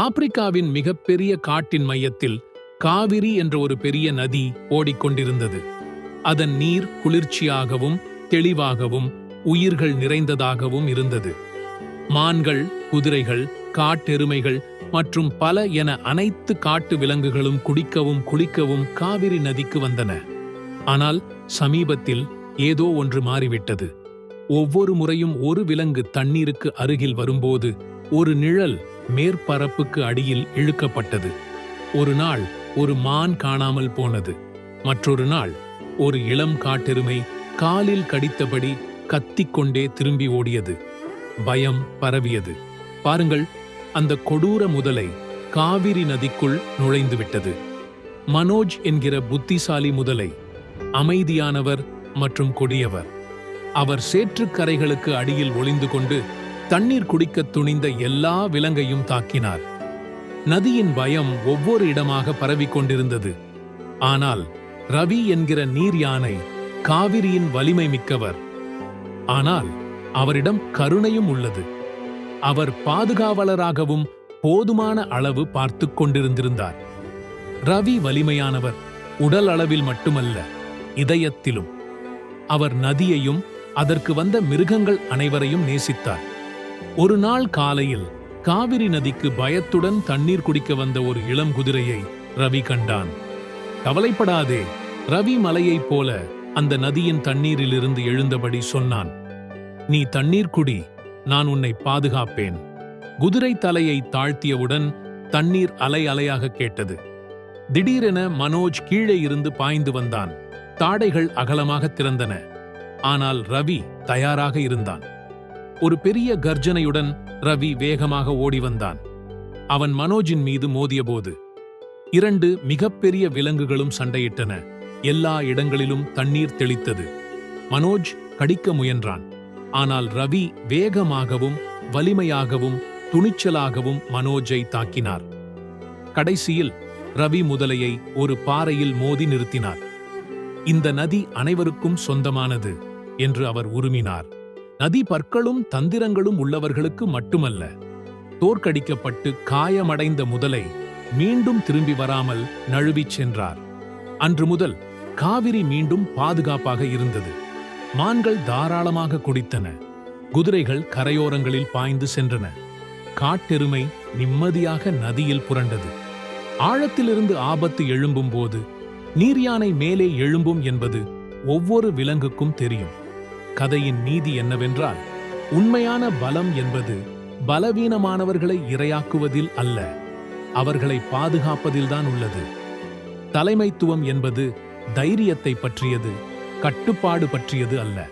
ஆப்பிரிக்காவின் மிகப்பெரிய காட்டின் மையத்தில் காவிரி என்ற ஒரு பெரிய நதி ஓடிக்கொண்டிருந்தது. அதன் நீர் குளிர்ச்சியாகவும் தெளிவாகவும் உயிர்கள் நிறைந்ததாகவும் இருந்தது. மான்கள் குதிரைகள் காட்டெருமைகள் மற்றும் பல என அனைத்து காட்டு விலங்குகளும் குடிக்கவும் குளிக்கவும் காவிரி நதிக்கு வந்தன. ஆனால் சமீபத்தில் ஏதோ ஒன்று மாறிவிட்டது. ஒவ்வொரு முறையும் ஒரு விலங்கு தண்ணீருக்கு அருகில் வரும்போது ஒரு நிழல் மேற்பரப்புக்கு அடியில் இழுக்கப்பட்டது. ஒரு நாள் ஒரு மான் காணாமல் போனது. மற்றொரு நாள் ஒரு இளம் காட்டெருமை காலில் கடித்தபடி கத்திக்கொண்டே திரும்பி ஓடியது. பயம் பரவியது. பாருங்கள் அந்த கொடூர முதலை காவிரி நதிக்குள் நுழைந்துவிட்டது மனோஜ் என்கிற புத்திசாலி முதலை அமைதியானவர் மற்றும் கொடியவர். அவர் சேற்றுக்கரைகளுக்கு அடியில் ஒளிந்து கொண்டு தண்ணீர் குடிக்கத் துணிந்த எல்லா விலங்கையும் தாக்கினார். நதியின் பயம் ஒவ்வொரு இடமாக பரவிக் கொண்டிருந்தது. ஆனால் ரவி என்கிற நீர் யானை காவிரியின் வலிமை மிக்கவர். ஆனால் அவரிடம் கருணையும் உள்ளது. அவர் பாதுகாவலராகவும் போதுமான அளவு பார்த்து கொண்டிருந்திருந்தார். ரவி வலிமையானவர் உடல் அளவில் மட்டுமல்ல இதயத்திலும். அவர் நதியையும் அதற்கு வந்த மிருகங்கள் அனைவரையும் நேசித்தார். ஒரு நாள் காலையில் காவிரி நதிக்கு பயத்துடன் தண்ணீர் குடிக்க வந்த ஒரு இளம் குதிரையை ரவி கண்டான். கவலைப்படாதே ரவி மலையைப் போல அந்த நதியின் தண்ணீரிலிருந்து எழுந்தபடி சொன்னான் நீ தண்ணீர் குடி நான் உன்னை பாதுகாப்பேன். குதிரை தலையை தாழ்த்தியவுடன் தண்ணீர் அலை அலையாக கேட்டது. திடீரென மனோஜ் கீழே இருந்து பாய்ந்து வந்தான். தாடைகள் அகலமாக திறந்தன. ஆனால் ரவி தயாராக இருந்தான். ஒரு பெரிய கர்ஜனையுடன் ரவி வேகமாக ஓடி வந்தான். அவன் மனோஜின் மீது மோதியபோது இரண்டு மிகப்பெரிய விலங்குகளும் சண்டையிட்டன. எல்லா இடங்களிலும் தண்ணீர் தெளித்தது. மனோஜ் கடிக்க முயன்றான். ஆனால் ரவி வேகமாகவும் வலிமையாகவும் துணிச்சலாகவும் மனோஜை தாக்கினார். கடைசியில் ரவி முதலையை ஒரு பாறையில் மோதி நிறுத்தினார். இந்த நதி அனைவருக்கும் சொந்தமானது என்று அவர் உருமினார். நதி பற்களும் தந்திரங்களும் உள்ளவர்களுக்கு மட்டுமல்ல தோற்கடிக்கப்பட்டு காயமடைந்த முதலை மீண்டும் திரும்பி வராமல் நழுவிச் சென்றார். அன்று முதல் காவிரி மீண்டும் பாதுகாப்பாக இருந்தது. மான்கள் தாராளமாக குடித்தன. குதிரைகள் கரையோரங்களில் பாய்ந்து சென்றன. காட்டெருமை நிம்மதியாக நதியில் புரண்டது. ஆழத்திலிருந்து ஆபத்து எழும்பும் போது நீர்யானை மேலே எழும்பும் என்பது ஒவ்வொரு விலங்குக்கும் தெரியும். கதையின் நீதி என்னவென்றால் உண்மையான பலம் என்பது பலவீனமானவர்களை இரையாக்குவதில் அல்ல அவர்களை பாதுகாப்பதில்தான் உள்ளது. தலைமைத்துவம் என்பது தைரியத்தை பற்றியது கட்டுப்பாடு பற்றியது அல்ல.